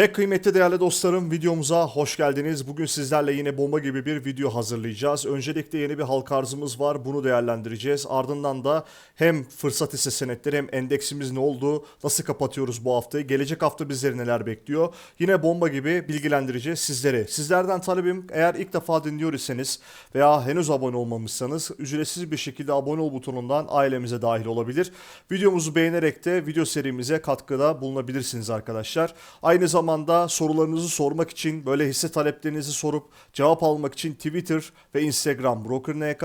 Pek kıymetli değerli dostlarım videomuza hoş geldiniz. Bugün sizlerle yine bomba gibi bir video hazırlayacağız. Öncelikle yeni bir halk arzımız var. Bunu değerlendireceğiz. Ardından da hem fırsat hisse senetleri hem endeksimiz ne oldu, nasıl kapatıyoruz bu haftayı, gelecek hafta bizleri neler bekliyor. Yine bomba gibi bilgilendireceğiz sizleri. Sizlerden talebim eğer ilk defa dinliyor iseniz veya henüz abone olmamışsanız ücretsiz bir şekilde abone ol butonundan ailemize dahil olabilir. Videomuzu beğenerek de video serimize katkıda bulunabilirsiniz arkadaşlar. Aynı zamanda sorularınızı sormak için böyle hisse taleplerinizi sorup cevap almak için Twitter ve Instagram BrokerNK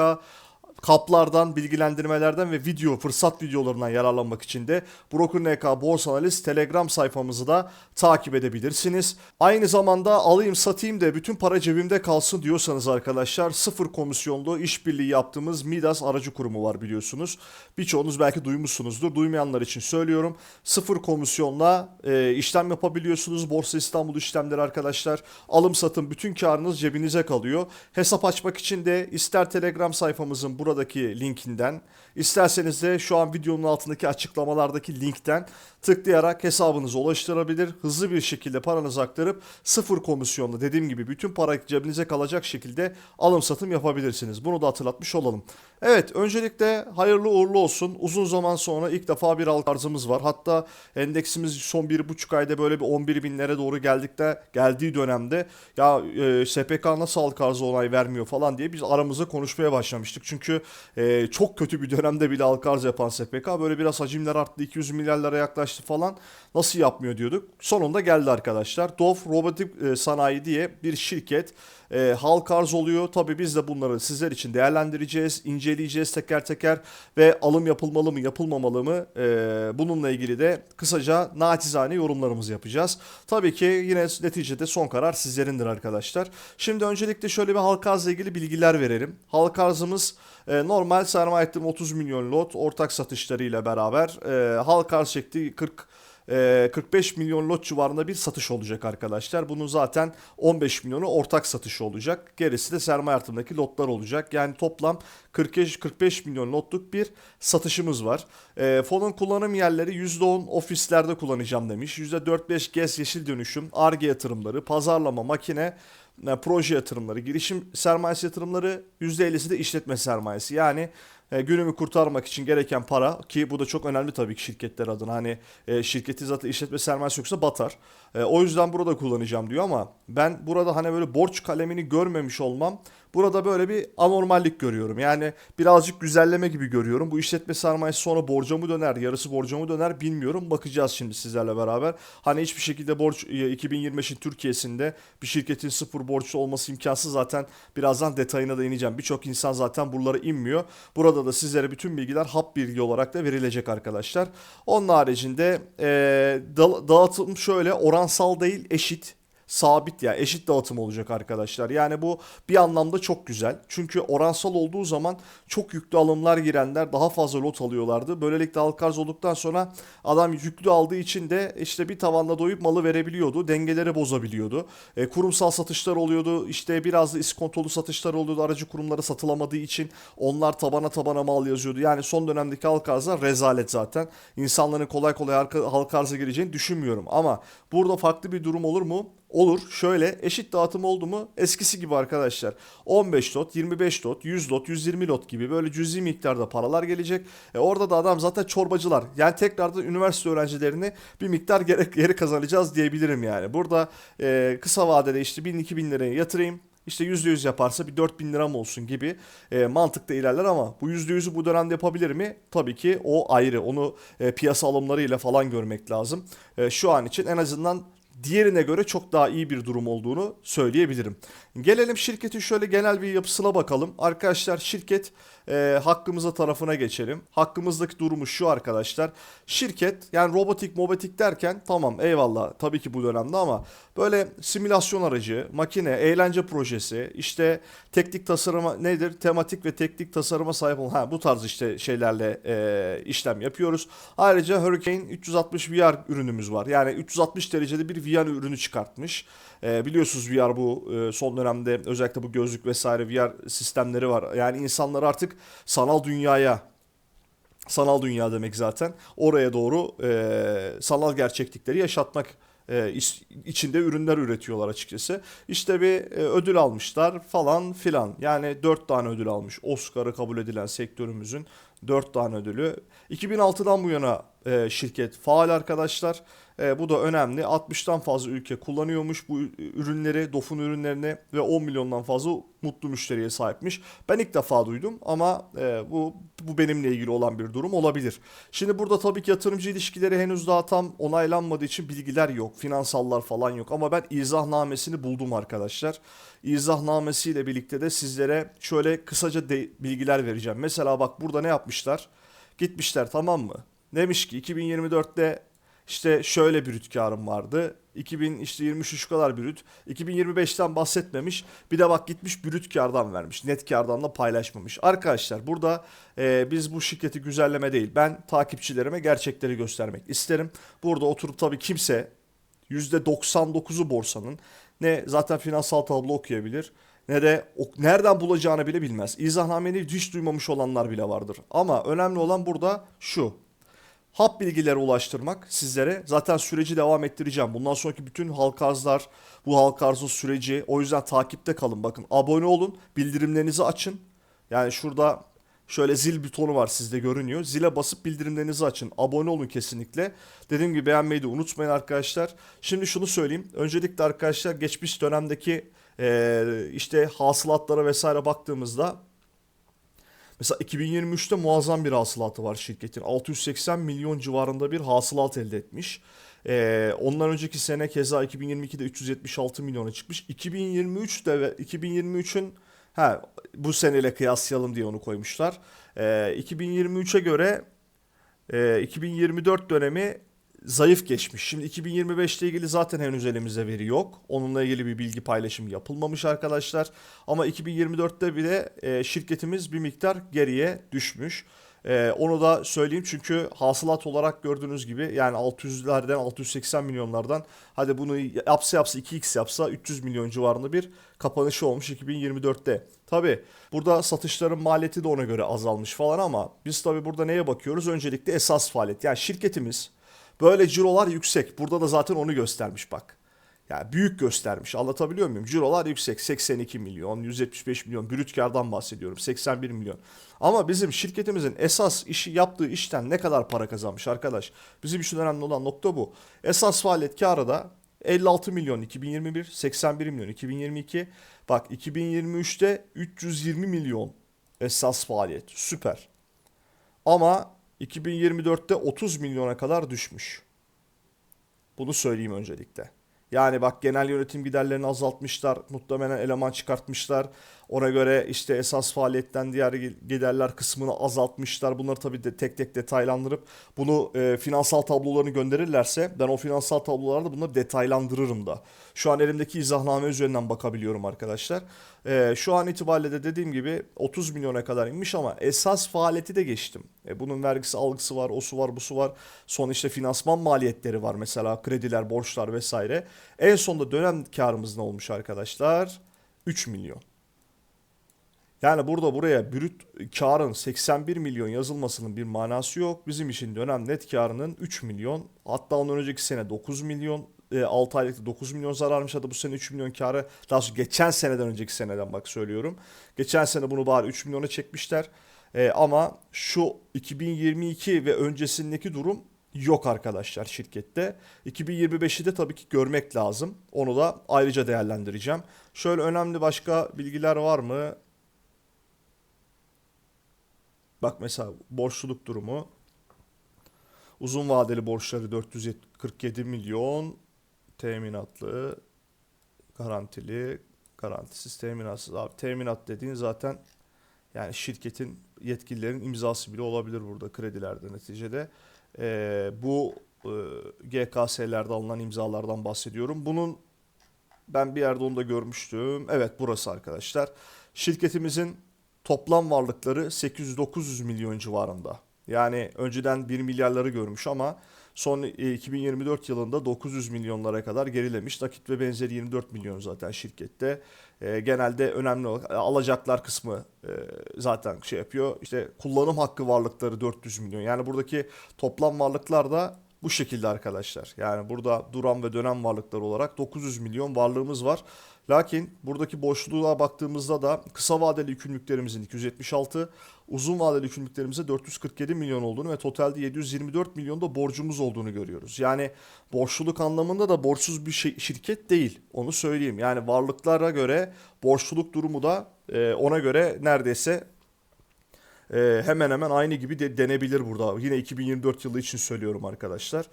kaplardan, bilgilendirmelerden ve video, fırsat videolarından yararlanmak için de Broker NK Borsa Analiz Telegram sayfamızı da takip edebilirsiniz. Aynı zamanda alayım satayım da bütün para cebimde kalsın diyorsanız arkadaşlar sıfır komisyonlu işbirliği yaptığımız Midas aracı kurumu var biliyorsunuz. Birçoğunuz belki duymuşsunuzdur. Duymayanlar için söylüyorum. Sıfır komisyonla e, işlem yapabiliyorsunuz. Borsa İstanbul işlemleri arkadaşlar. Alım satım bütün karınız cebinize kalıyor. Hesap açmak için de ister Telegram sayfamızın buradaki linkinden isterseniz de şu an videonun altındaki açıklamalardaki linkten tıklayarak hesabınıza ulaştırabilir. Hızlı bir şekilde paranızı aktarıp sıfır komisyonla dediğim gibi bütün para cebinize kalacak şekilde alım satım yapabilirsiniz. Bunu da hatırlatmış olalım. Evet öncelikle hayırlı uğurlu olsun. Uzun zaman sonra ilk defa bir halk arzımız var. Hatta endeksimiz son bir buçuk ayda böyle bir 11 binlere doğru geldikte geldiği dönemde ya e, SPK nasıl halk arzı onay vermiyor falan diye biz aramızda konuşmaya başlamıştık. Çünkü e, çok kötü bir dönemde bile halk arz yapan SPK böyle biraz hacimler arttı 200 milyarlara yaklaştı falan nasıl yapmıyor diyorduk. Sonunda geldi arkadaşlar. DOF Robotik e, Sanayi diye bir şirket e, halk arz oluyor. Tabii biz de bunları sizler için değerlendireceğiz, inceleyeceğiz teker teker ve alım yapılmalı mı yapılmamalı mı e, bununla ilgili de kısaca naçizane yorumlarımızı yapacağız. Tabii ki yine neticede son karar sizlerindir arkadaşlar. Şimdi öncelikle şöyle bir halk arzla ilgili bilgiler verelim. Halk arzımız e, normal sermaye 30 milyon lot ortak satışlarıyla beraber e, halk arz şekli 40 45 milyon lot civarında bir satış olacak arkadaşlar. Bunun zaten 15 milyonu ortak satış olacak. Gerisi de sermaye artımındaki lotlar olacak. Yani toplam 45, 45 milyon lotluk bir satışımız var. E, fonun kullanım yerleri %10 ofislerde kullanacağım demiş. %4-5 GES yeşil dönüşüm, ARGE yatırımları, pazarlama, makine, proje yatırımları, girişim sermayesi yatırımları %50'si de işletme sermayesi. Yani e, günümü kurtarmak için gereken para ki bu da çok önemli tabii ki şirketler adına. Hani e, şirketi zaten işletme sermayesi yoksa batar. E, o yüzden burada kullanacağım diyor ama ben burada hani böyle borç kalemini görmemiş olmam Burada böyle bir anormallik görüyorum. Yani birazcık güzelleme gibi görüyorum. Bu işletme sermayesi sonra borca mı döner, yarısı borca mı döner bilmiyorum. Bakacağız şimdi sizlerle beraber. Hani hiçbir şekilde borç 2025'in Türkiye'sinde bir şirketin sıfır borçlu olması imkansız zaten birazdan detayına da ineceğim. Birçok insan zaten buralara inmiyor. Burada da sizlere bütün bilgiler hap bilgi olarak da verilecek arkadaşlar. Onun haricinde e, dağıtım şöyle oransal değil eşit sabit ya eşit dağıtım olacak arkadaşlar. Yani bu bir anlamda çok güzel. Çünkü oransal olduğu zaman çok yüklü alımlar girenler daha fazla lot alıyorlardı. Böylelikle halk arz olduktan sonra adam yüklü aldığı için de işte bir tavanda doyup malı verebiliyordu. Dengeleri bozabiliyordu. E, kurumsal satışlar oluyordu. İşte biraz da iskontolu satışlar oluyordu. Aracı kurumlara satılamadığı için onlar tabana tabana mal yazıyordu. Yani son dönemdeki halk arzlar rezalet zaten. İnsanların kolay kolay halk arza gireceğini düşünmüyorum. Ama burada farklı bir durum olur mu? Olur. Şöyle eşit dağıtım oldu mu eskisi gibi arkadaşlar. 15 lot, 25 lot, 100 lot, 120 lot gibi böyle cüzi miktarda paralar gelecek. E orada da adam zaten çorbacılar. Yani tekrardan üniversite öğrencilerini bir miktar geri, geri kazanacağız diyebilirim yani. Burada e, kısa vadede işte 1000-2000 liraya yatırayım. İşte %100 yaparsa bir 4000 liram olsun gibi e, mantıkta ilerler ama bu %100'ü bu dönemde yapabilir mi? Tabii ki o ayrı. Onu e, piyasa alımlarıyla falan görmek lazım. E, şu an için en azından diğerine göre çok daha iyi bir durum olduğunu söyleyebilirim. Gelelim şirketin şöyle genel bir yapısına bakalım. Arkadaşlar şirket e, hakkımıza tarafına geçelim. Hakkımızdaki durumu şu arkadaşlar. Şirket yani robotik mobetik derken tamam eyvallah tabii ki bu dönemde ama böyle simülasyon aracı, makine, eğlence projesi, işte teknik tasarıma nedir? Tematik ve teknik tasarıma sahip olan ha, bu tarz işte şeylerle e, işlem yapıyoruz. Ayrıca Hurricane 360 VR ürünümüz var. Yani 360 derecede bir VR ürünü çıkartmış. E, biliyorsunuz VR bu e, son dönemde özellikle bu gözlük vesaire VR sistemleri var. Yani insanlar artık sanal dünyaya sanal dünya demek zaten oraya doğru e, sanal gerçeklikleri yaşatmak e, iç- içinde ürünler üretiyorlar açıkçası. İşte bir e, ödül almışlar falan filan. Yani 4 tane ödül almış. Oscar'ı kabul edilen sektörümüzün 4 tane ödülü. 2006'dan bu yana e, şirket faal arkadaşlar. E, bu da önemli. 60'tan fazla ülke kullanıyormuş bu ürünleri, DOF'un ürünlerini ve 10 milyondan fazla mutlu müşteriye sahipmiş. Ben ilk defa duydum ama e, bu bu benimle ilgili olan bir durum olabilir. Şimdi burada tabii ki yatırımcı ilişkileri henüz daha tam onaylanmadığı için bilgiler yok. Finansallar falan yok ama ben izahnamesini buldum arkadaşlar. İzahnamesiyle birlikte de sizlere şöyle kısaca de- bilgiler vereceğim. Mesela bak burada ne yapmışlar? Gitmişler tamam mı? Demiş ki 2024'te işte şöyle brüt karım vardı. 2000 işte 23 şu kadar brüt. 2025'ten bahsetmemiş. Bir de bak gitmiş brüt kardan vermiş. Net kardan da paylaşmamış. Arkadaşlar burada e, biz bu şirketi güzelleme değil. Ben takipçilerime gerçekleri göstermek isterim. Burada oturup tabii kimse %99'u borsanın ne zaten finansal tablo okuyabilir ne de nereden bulacağını bile bilmez. İzahnameni hiç duymamış olanlar bile vardır. Ama önemli olan burada şu. Hap bilgileri ulaştırmak sizlere. Zaten süreci devam ettireceğim. Bundan sonraki bütün halka arzlar, bu halka arzın süreci. O yüzden takipte kalın. Bakın abone olun, bildirimlerinizi açın. Yani şurada şöyle zil butonu var sizde görünüyor. Zile basıp bildirimlerinizi açın. Abone olun kesinlikle. Dediğim gibi beğenmeyi de unutmayın arkadaşlar. Şimdi şunu söyleyeyim. Öncelikle arkadaşlar geçmiş dönemdeki eee, işte hasılatlara vesaire baktığımızda Mesela 2023'te muazzam bir hasılatı var şirketin. 680 milyon civarında bir hasılat elde etmiş. Ee, ondan önceki sene keza 2022'de 376 milyona çıkmış. 2023'te ve 2023'ün ha bu seneyle kıyaslayalım diye onu koymuşlar. Ee, 2023'e göre e, 2024 dönemi zayıf geçmiş. Şimdi 2025 ile ilgili zaten henüz elimizde veri yok. Onunla ilgili bir bilgi paylaşımı yapılmamış arkadaşlar. Ama 2024'te bile e, şirketimiz bir miktar geriye düşmüş. E, onu da söyleyeyim çünkü hasılat olarak gördüğünüz gibi yani 600'lerden 680 milyonlardan hadi bunu yapsa yapsa 2x yapsa 300 milyon civarında bir kapanışı olmuş 2024'te. Tabi burada satışların maliyeti de ona göre azalmış falan ama biz tabi burada neye bakıyoruz? Öncelikle esas faaliyet. Yani şirketimiz Böyle cirolar yüksek. Burada da zaten onu göstermiş bak. Yani büyük göstermiş. Anlatabiliyor muyum? Cirolar yüksek. 82 milyon, 175 milyon. Brüt kardan bahsediyorum. 81 milyon. Ama bizim şirketimizin esas işi yaptığı işten ne kadar para kazanmış arkadaş? Bizim için önemli olan nokta bu. Esas faaliyet karı da 56 milyon 2021, 81 milyon 2022. Bak 2023'te 320 milyon esas faaliyet. Süper. Ama 2024'te 30 milyona kadar düşmüş. Bunu söyleyeyim öncelikle. Yani bak genel yönetim giderlerini azaltmışlar. Muhtemelen eleman çıkartmışlar. Ona göre işte esas faaliyetten diğer giderler kısmını azaltmışlar. Bunları tabii de tek tek detaylandırıp bunu e, finansal tablolarını gönderirlerse ben o finansal tablolarda bunları detaylandırırım da. Şu an elimdeki izahname üzerinden bakabiliyorum arkadaşlar. E, şu an itibariyle de dediğim gibi 30 milyona kadar inmiş ama esas faaliyeti de geçtim. E, bunun vergisi algısı var, osu var, busu var. Son işte finansman maliyetleri var mesela krediler, borçlar vesaire. En sonunda dönem karımız ne olmuş arkadaşlar? 3 milyon. Yani burada buraya brüt karın 81 milyon yazılmasının bir manası yok. Bizim için dönem net karının 3 milyon. Hatta ondan önceki sene 9 milyon. 6 aylıkta 9 milyon zararmış. Hatta bu sene 3 milyon karı. Daha sonra geçen seneden önceki seneden bak söylüyorum. Geçen sene bunu bari 3 milyona çekmişler. E, ama şu 2022 ve öncesindeki durum yok arkadaşlar şirkette. 2025'i de tabii ki görmek lazım. Onu da ayrıca değerlendireceğim. Şöyle önemli başka bilgiler var mı? Bak mesela borçluluk durumu. Uzun vadeli borçları 447 milyon. Teminatlı, garantili, garantisiz, teminatsız. Abi teminat dediğin zaten yani şirketin yetkililerin imzası bile olabilir burada kredilerde neticede. Ee, bu e, GKS'lerde alınan imzalardan bahsediyorum. Bunun ben bir yerde onu da görmüştüm. Evet burası arkadaşlar. Şirketimizin toplam varlıkları 800-900 milyon civarında. Yani önceden 1 milyarları görmüş ama son e, 2024 yılında 900 milyonlara kadar gerilemiş. Nakit ve benzeri 24 milyon zaten şirkette. E, genelde önemli olarak e, alacaklar kısmı e, zaten şey yapıyor. İşte kullanım hakkı varlıkları 400 milyon. Yani buradaki toplam varlıklar da bu şekilde arkadaşlar. Yani burada duran ve dönen varlıklar olarak 900 milyon varlığımız var. Lakin buradaki boşluğa baktığımızda da kısa vadeli yükümlülüklerimizin 276, uzun vadeli yükümlülüklerimizde 447 milyon olduğunu ve totalde 724 milyon da borcumuz olduğunu görüyoruz. Yani borçluluk anlamında da borçsuz bir şey- şirket değil. Onu söyleyeyim. Yani varlıklara göre borçluluk durumu da e, ona göre neredeyse e, hemen hemen aynı gibi de denebilir burada. Yine 2024 yılı için söylüyorum arkadaşlar.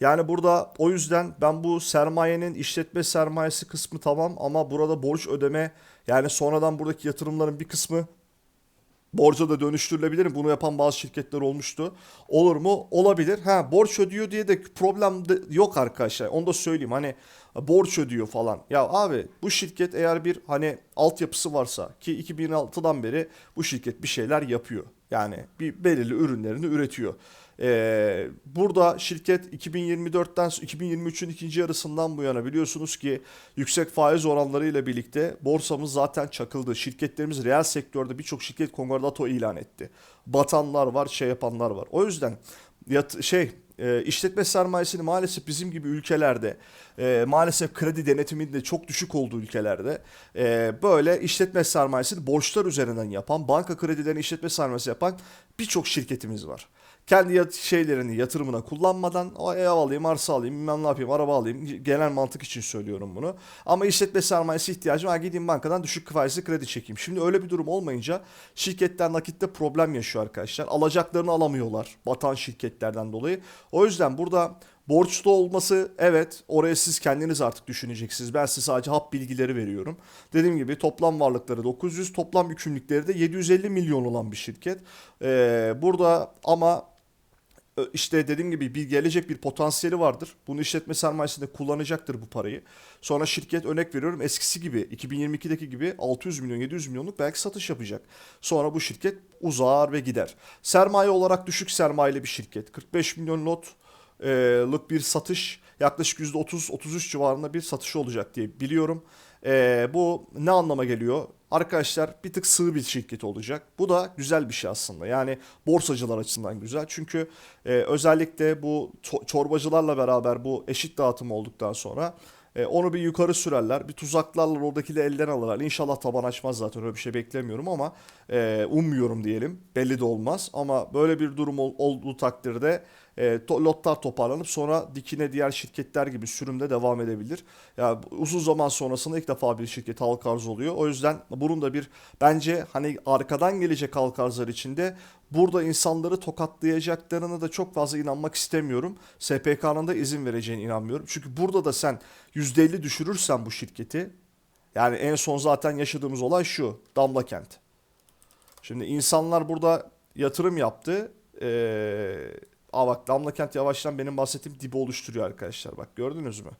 Yani burada o yüzden ben bu sermayenin işletme sermayesi kısmı tamam ama burada borç ödeme yani sonradan buradaki yatırımların bir kısmı borca da dönüştürülebilir mi? Bunu yapan bazı şirketler olmuştu. Olur mu? Olabilir. Ha borç ödüyor diye de problem de yok arkadaşlar. Onu da söyleyeyim. Hani borç ödüyor falan. Ya abi bu şirket eğer bir hani altyapısı varsa ki 2006'dan beri bu şirket bir şeyler yapıyor. Yani bir belirli ürünlerini üretiyor. Ee, burada şirket 2024'ten 2023'ün ikinci yarısından bu yana biliyorsunuz ki yüksek faiz oranlarıyla birlikte borsamız zaten çakıldı. Şirketlerimiz reel sektörde birçok şirket konkordato ilan etti. Batanlar var, şey yapanlar var. O yüzden yat, şey e, işletme sermayesini maalesef bizim gibi ülkelerde e, maalesef kredi denetiminin de çok düşük olduğu ülkelerde e, böyle işletme sermayesini borçlar üzerinden yapan, banka kredilerini işletme sermayesi yapan birçok şirketimiz var. Kendi yat- şeylerini yatırımına kullanmadan o ev alayım, arsa alayım, bilmem ne yapayım, araba alayım. Genel mantık için söylüyorum bunu. Ama işletme sermayesi ihtiyacım var. Gideyim bankadan düşük faizli kredi çekeyim. Şimdi öyle bir durum olmayınca şirketler nakitte problem yaşıyor arkadaşlar. Alacaklarını alamıyorlar batan şirketlerden dolayı. O yüzden burada Borçlu olması evet oraya siz kendiniz artık düşüneceksiniz. Ben size sadece hap bilgileri veriyorum. Dediğim gibi toplam varlıkları 900 toplam yükümlülükleri de 750 milyon olan bir şirket. Ee, burada ama işte dediğim gibi bir gelecek bir potansiyeli vardır. Bunu işletme sermayesinde kullanacaktır bu parayı. Sonra şirket örnek veriyorum eskisi gibi 2022'deki gibi 600 milyon 700 milyonluk belki satış yapacak. Sonra bu şirket uzar ve gider. Sermaye olarak düşük sermayeli bir şirket. 45 milyon lot e, lık bir satış yaklaşık %30-33 civarında bir satış olacak diye biliyorum. E, bu ne anlama geliyor? Arkadaşlar bir tık sığ bir şirket olacak. Bu da güzel bir şey aslında. Yani borsacılar açısından güzel. Çünkü e, özellikle bu ço- çorbacılarla beraber bu eşit dağıtım olduktan sonra e, onu bir yukarı sürerler. Bir tuzaklarla oradakileri elden alırlar. İnşallah taban açmaz zaten öyle bir şey beklemiyorum ama e, ummuyorum diyelim. Belli de olmaz. Ama böyle bir durum ol- olduğu takdirde e, to- lotlar toparlanıp sonra dikine diğer şirketler gibi sürümde devam edebilir. Ya uzun zaman sonrasında ilk defa bir şirket halka arz oluyor. O yüzden bunun da bir bence hani arkadan gelecek halka arzlar içinde burada insanları tokatlayacaklarına da çok fazla inanmak istemiyorum. SPK'nın da izin vereceğine inanmıyorum. Çünkü burada da sen %50 düşürürsen bu şirketi yani en son zaten yaşadığımız olay şu. Damla Kent. Şimdi insanlar burada yatırım yaptı. Ee, aa bak Damla Kent yavaştan benim bahsettiğim dibi oluşturuyor arkadaşlar. Bak gördünüz mü?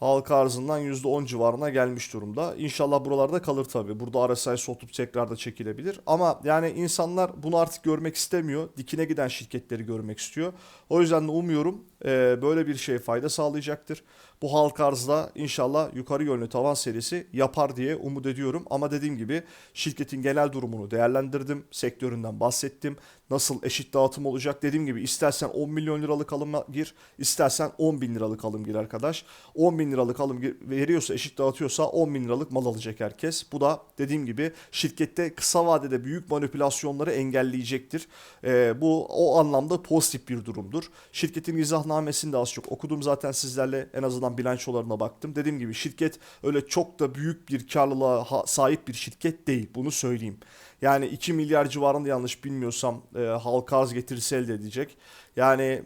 Halka arzından %10 civarına gelmiş durumda. İnşallah buralarda kalır tabii. Burada RSI sotup tekrar da çekilebilir. Ama yani insanlar bunu artık görmek istemiyor. Dikine giden şirketleri görmek istiyor. O yüzden de umuyorum e, böyle bir şey fayda sağlayacaktır. Bu halka arzda inşallah yukarı yönlü tavan serisi yapar diye umut ediyorum. Ama dediğim gibi şirketin genel durumunu değerlendirdim. Sektöründen bahsettim. Nasıl eşit dağıtım olacak dediğim gibi istersen 10 milyon liralık alım gir, istersen 10 bin liralık alım gir arkadaş. 10 bin liralık alım veriyorsa eşit dağıtıyorsa 10 bin liralık mal alacak herkes. Bu da dediğim gibi şirkette kısa vadede büyük manipülasyonları engelleyecektir. Ee, bu o anlamda pozitif bir durumdur. Şirketin izahnamesini de az çok okudum zaten sizlerle en azından bilançolarına baktım. Dediğim gibi şirket öyle çok da büyük bir karlılığa sahip bir şirket değil. Bunu söyleyeyim. Yani 2 milyar civarında yanlış bilmiyorsam e, halka arz getirisi elde edecek. Yani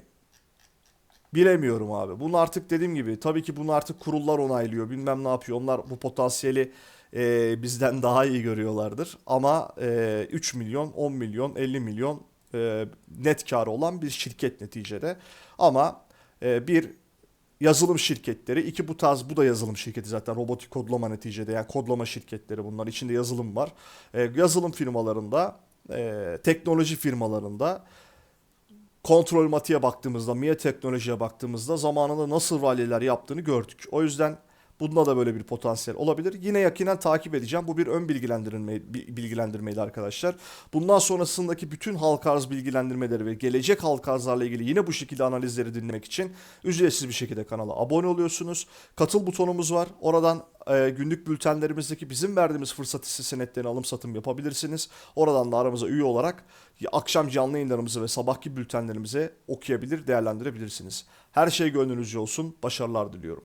bilemiyorum abi. Bunu artık dediğim gibi tabii ki bunu artık kurullar onaylıyor. Bilmem ne yapıyor. Onlar bu potansiyeli e, bizden daha iyi görüyorlardır. Ama e, 3 milyon, 10 milyon, 50 milyon e, net karı olan bir şirket neticede. Ama e, bir yazılım şirketleri, iki bu tarz bu da yazılım şirketi zaten robotik kodlama neticede yani kodlama şirketleri bunlar içinde yazılım var. E, yazılım firmalarında, e, teknoloji firmalarında kontrol matiğe baktığımızda, MIA teknolojiye baktığımızda zamanında nasıl ralliler yaptığını gördük. O yüzden Bunda da böyle bir potansiyel olabilir. Yine yakinen takip edeceğim. Bu bir ön bilgilendirme bi- bilgilendirmeydi arkadaşlar. Bundan sonrasındaki bütün halka arz bilgilendirmeleri ve gelecek halka arzlarla ilgili yine bu şekilde analizleri dinlemek için ücretsiz bir şekilde kanala abone oluyorsunuz. Katıl butonumuz var. Oradan e, günlük bültenlerimizdeki bizim verdiğimiz fırsat hisse senetlerini alım satım yapabilirsiniz. Oradan da aramıza üye olarak akşam canlı yayınlarımızı ve sabahki bültenlerimizi okuyabilir, değerlendirebilirsiniz. Her şey gönlünüzce olsun. Başarılar diliyorum.